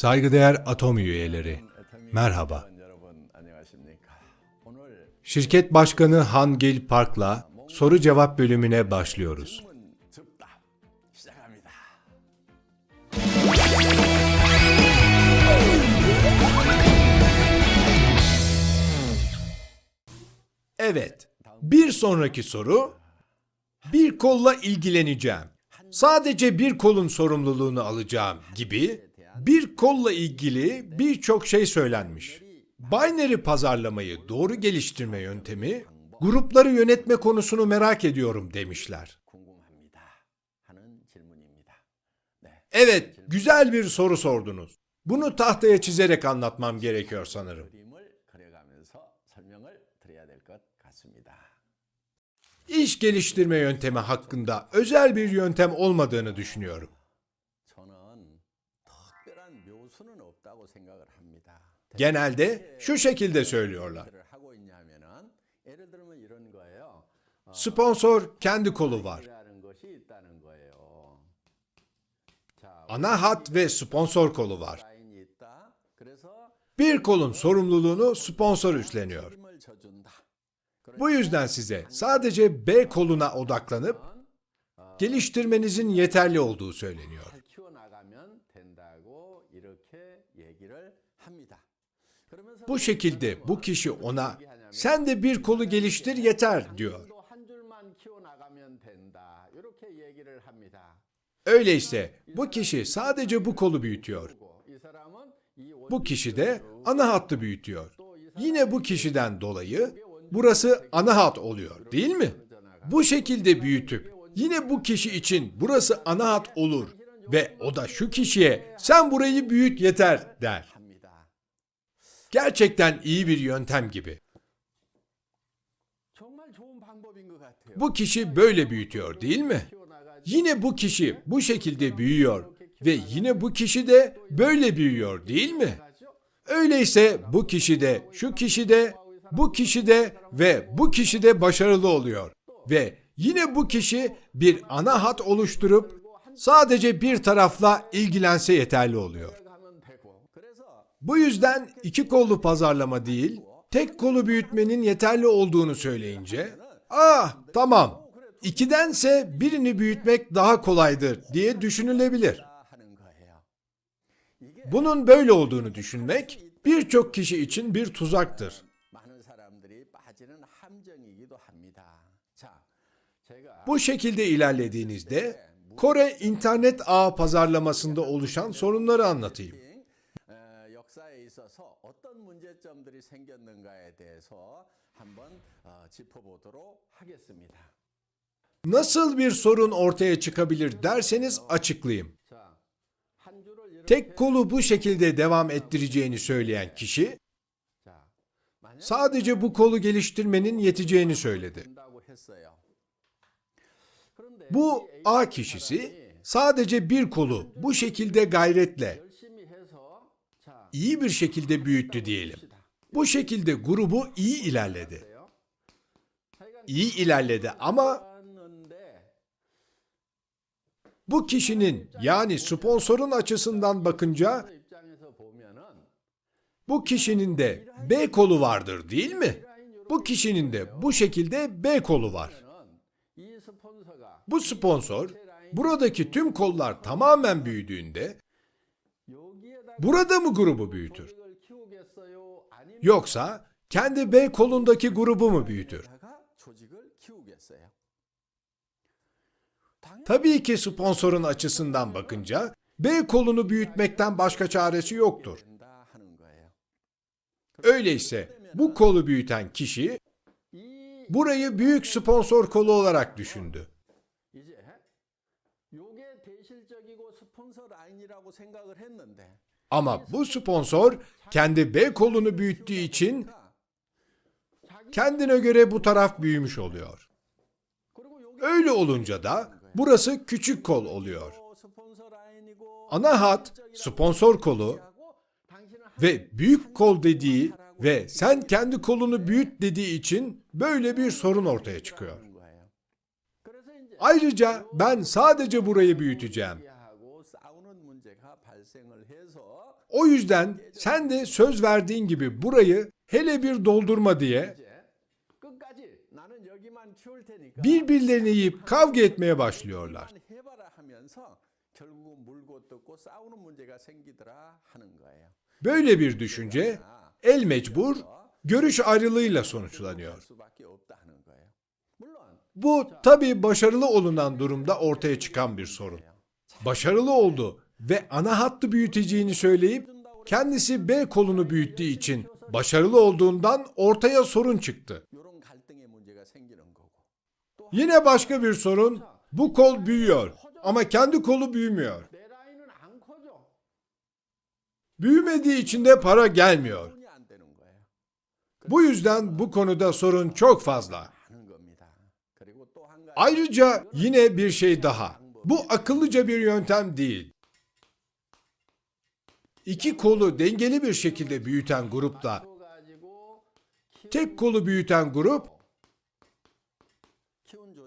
Saygıdeğer atom üyeleri, merhaba. Şirket Başkanı Hangil Park'la soru cevap bölümüne başlıyoruz. Evet, bir sonraki soru, bir kolla ilgileneceğim. Sadece bir kolun sorumluluğunu alacağım gibi bir kolla ilgili birçok şey söylenmiş. Binary pazarlamayı doğru geliştirme yöntemi, grupları yönetme konusunu merak ediyorum demişler. Evet, güzel bir soru sordunuz. Bunu tahtaya çizerek anlatmam gerekiyor sanırım. İş geliştirme yöntemi hakkında özel bir yöntem olmadığını düşünüyorum. Genelde şu şekilde söylüyorlar. Sponsor kendi kolu var. Ana hat ve sponsor kolu var. Bir kolun sorumluluğunu sponsor üstleniyor. Bu yüzden size sadece B koluna odaklanıp geliştirmenizin yeterli olduğu söyleniyor. Bu şekilde bu kişi ona sen de bir kolu geliştir yeter diyor. Öyleyse bu kişi sadece bu kolu büyütüyor. Bu kişi de ana hattı büyütüyor. Yine bu kişiden dolayı burası ana hat oluyor değil mi? Bu şekilde büyütüp yine bu kişi için burası ana hat olur ve o da şu kişiye sen burayı büyüt yeter der. Gerçekten iyi bir yöntem gibi. Bu kişi böyle büyütüyor değil mi? Yine bu kişi bu şekilde büyüyor ve yine bu kişi de böyle büyüyor değil mi? Öyleyse bu kişi de, şu kişi de, bu kişi de ve bu kişi de başarılı oluyor. Ve yine bu kişi bir ana hat oluşturup sadece bir tarafla ilgilense yeterli oluyor. Bu yüzden iki kollu pazarlama değil, tek kolu büyütmenin yeterli olduğunu söyleyince, ah tamam, ikidense birini büyütmek daha kolaydır diye düşünülebilir. Bunun böyle olduğunu düşünmek birçok kişi için bir tuzaktır. Bu şekilde ilerlediğinizde Kore internet ağ pazarlamasında oluşan sorunları anlatayım. 에, 역사에 있어서 어떤 문제점들이 생겼는가에 대해서 한번 어, 짚어보도록 하겠습니다. Nasıl bir sorun ortaya çıkabilir derseniz açıklayayım. 자, 한 줄을 이렇게 Tek kolu bu şekilde devam ettireceğini söyleyen kişi 자, 만약 sadece bu kolu geliştirmenin yeteceğini söyledi. 된다고 했어요. 그런데 Bu A kişisi sadece bir kolu bu şekilde gayretle 열심히 해서 자, iyi bir şekilde büyüttü diyelim. Bu şekilde grubu iyi ilerledi. İyi ilerledi ama bu kişinin yani sponsorun açısından bakınca bu kişinin de B kolu vardır değil mi? Bu kişinin de bu şekilde B kolu var. Bu sponsor buradaki tüm kollar tamamen büyüdüğünde burada mı grubu büyütür? Yoksa kendi B kolundaki grubu mu büyütür? Tabii ki sponsorun açısından bakınca B kolunu büyütmekten başka çaresi yoktur. Öyleyse bu kolu büyüten kişi burayı büyük sponsor kolu olarak düşündü. Ama bu sponsor kendi B kolunu büyüttüğü için kendine göre bu taraf büyümüş oluyor. Öyle olunca da burası küçük kol oluyor. Ana hat sponsor kolu ve büyük kol dediği ve sen kendi kolunu büyüt dediği için böyle bir sorun ortaya çıkıyor. Ayrıca ben sadece burayı büyüteceğim. O yüzden sen de söz verdiğin gibi burayı hele bir doldurma diye birbirlerini yiyip kavga etmeye başlıyorlar. Böyle bir düşünce el mecbur görüş ayrılığıyla sonuçlanıyor. Bu tabi başarılı olunan durumda ortaya çıkan bir sorun. Başarılı oldu ve ana hattı büyüteceğini söyleyip kendisi B kolunu büyüttüğü için başarılı olduğundan ortaya sorun çıktı. Yine başka bir sorun bu kol büyüyor ama kendi kolu büyümüyor. Büyümediği için de para gelmiyor. Bu yüzden bu konuda sorun çok fazla. Ayrıca yine bir şey daha. Bu akıllıca bir yöntem değil iki kolu dengeli bir şekilde büyüten grupla. Tek kolu büyüten grup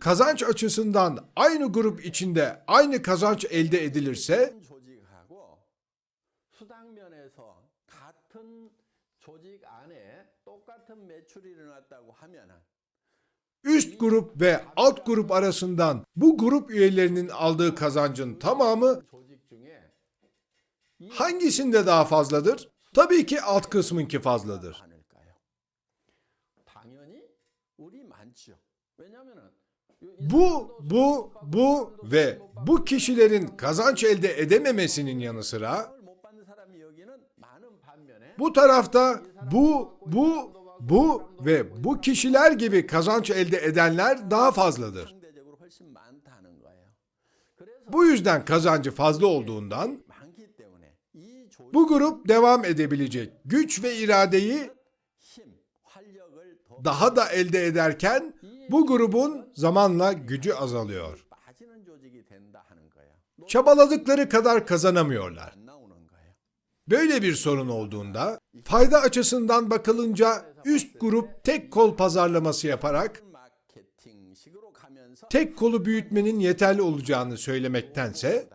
kazanç açısından aynı grup içinde aynı kazanç elde edilirse üst grup ve alt grup arasından bu grup üyelerinin aldığı kazancın tamamı Hangisinde daha fazladır? Tabii ki alt kısmınki fazladır. Bu, bu, bu ve bu kişilerin kazanç elde edememesinin yanı sıra bu tarafta bu, bu, bu ve bu kişiler gibi kazanç elde edenler daha fazladır. Bu yüzden kazancı fazla olduğundan bu grup devam edebilecek. Güç ve iradeyi daha da elde ederken bu grubun zamanla gücü azalıyor. Çabaladıkları kadar kazanamıyorlar. Böyle bir sorun olduğunda fayda açısından bakılınca üst grup tek kol pazarlaması yaparak tek kolu büyütmenin yeterli olacağını söylemektense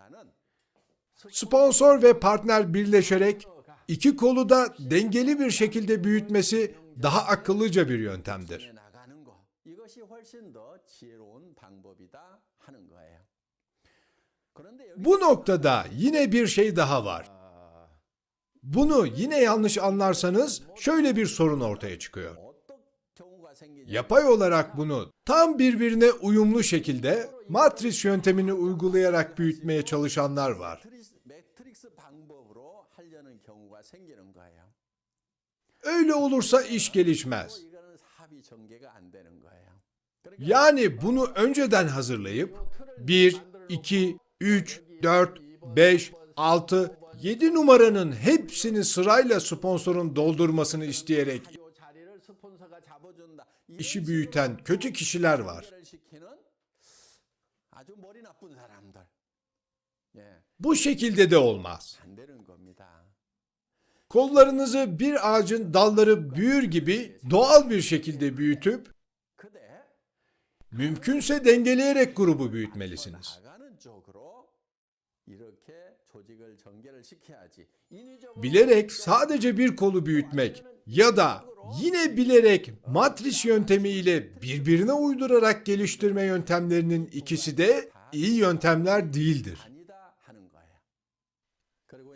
sponsor ve partner birleşerek iki kolu da dengeli bir şekilde büyütmesi daha akıllıca bir yöntemdir. Bu noktada yine bir şey daha var. Bunu yine yanlış anlarsanız şöyle bir sorun ortaya çıkıyor. Yapay olarak bunu tam birbirine uyumlu şekilde matris yöntemini uygulayarak büyütmeye çalışanlar var. 매트리스, 매트릭스 방법으로 하려는 경우가 생기는 거예요. Öyle olursa iş gelişmez. 이거는 사업이 전개가 안 되는 거예요. 그러니까 Yani bunu önceden hazırlayıp 1, 2, 3, 4, 5, 6, 7 numaranın hepsini sırayla sponsorun doldurmasını isteyerek 이 자리를 스폰서가 잡아준다. işi büyüten kötü kişiler var. Bu şekilde de olmaz. Kollarınızı bir ağacın dalları büyür gibi doğal bir şekilde büyütüp mümkünse dengeleyerek grubu büyütmelisiniz. Bilerek sadece bir kolu büyütmek ya da yine bilerek matris yöntemiyle birbirine uydurarak geliştirme yöntemlerinin ikisi de iyi yöntemler değildir.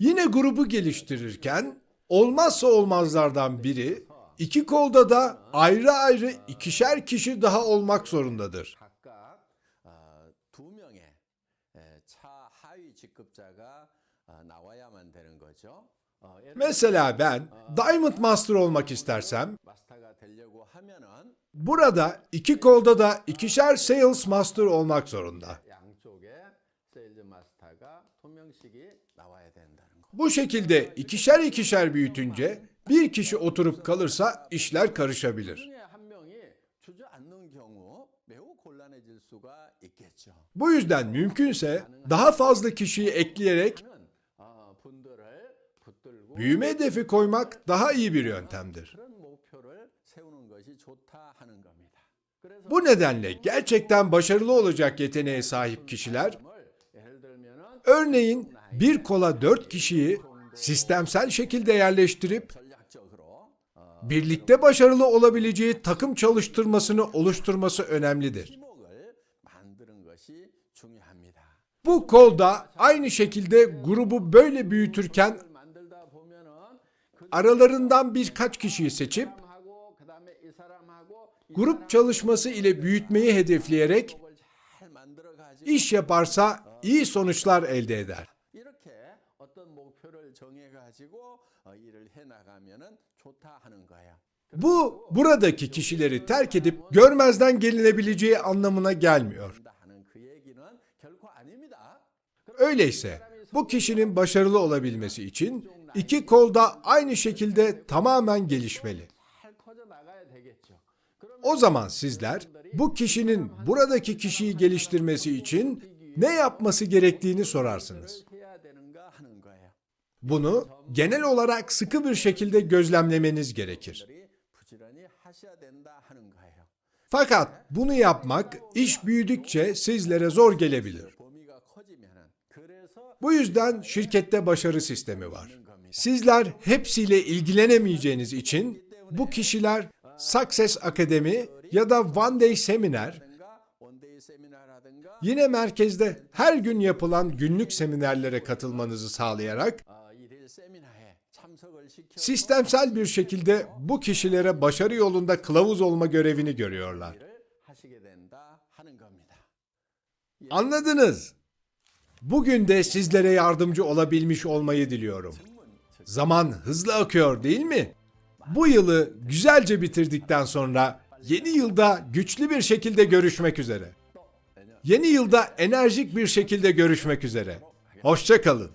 Yine grubu geliştirirken olmazsa olmazlardan biri iki kolda da ayrı ayrı ikişer kişi daha olmak zorundadır. Mesela ben Diamond Master olmak istersem burada iki kolda da ikişer Sales Master olmak zorunda. Bu şekilde ikişer ikişer büyütünce bir kişi oturup kalırsa işler karışabilir. Bu yüzden mümkünse daha fazla kişiyi ekleyerek büyüme hedefi koymak daha iyi bir yöntemdir. Bu nedenle gerçekten başarılı olacak yeteneğe sahip kişiler Örneğin bir kola dört kişiyi sistemsel şekilde yerleştirip birlikte başarılı olabileceği takım çalıştırmasını oluşturması önemlidir. Bu kolda aynı şekilde grubu böyle büyütürken aralarından birkaç kişiyi seçip grup çalışması ile büyütmeyi hedefleyerek iş yaparsa iyi sonuçlar elde eder. Bu buradaki kişileri terk edip görmezden gelinebileceği anlamına gelmiyor. Öyleyse bu kişinin başarılı olabilmesi için iki kolda aynı şekilde tamamen gelişmeli. O zaman sizler bu kişinin buradaki kişiyi geliştirmesi için ne yapması gerektiğini sorarsınız. Bunu genel olarak sıkı bir şekilde gözlemlemeniz gerekir. Fakat bunu yapmak iş büyüdükçe sizlere zor gelebilir. Bu yüzden şirkette başarı sistemi var. Sizler hepsiyle ilgilenemeyeceğiniz için bu kişiler Success Akademi ya da One Day Seminer Yine merkezde her gün yapılan günlük seminerlere katılmanızı sağlayarak sistemsel bir şekilde bu kişilere başarı yolunda kılavuz olma görevini görüyorlar. Anladınız. Bugün de sizlere yardımcı olabilmiş olmayı diliyorum. Zaman hızla akıyor değil mi? Bu yılı güzelce bitirdikten sonra yeni yılda güçlü bir şekilde görüşmek üzere. Yeni yılda enerjik bir şekilde görüşmek üzere. Hoşçakalın.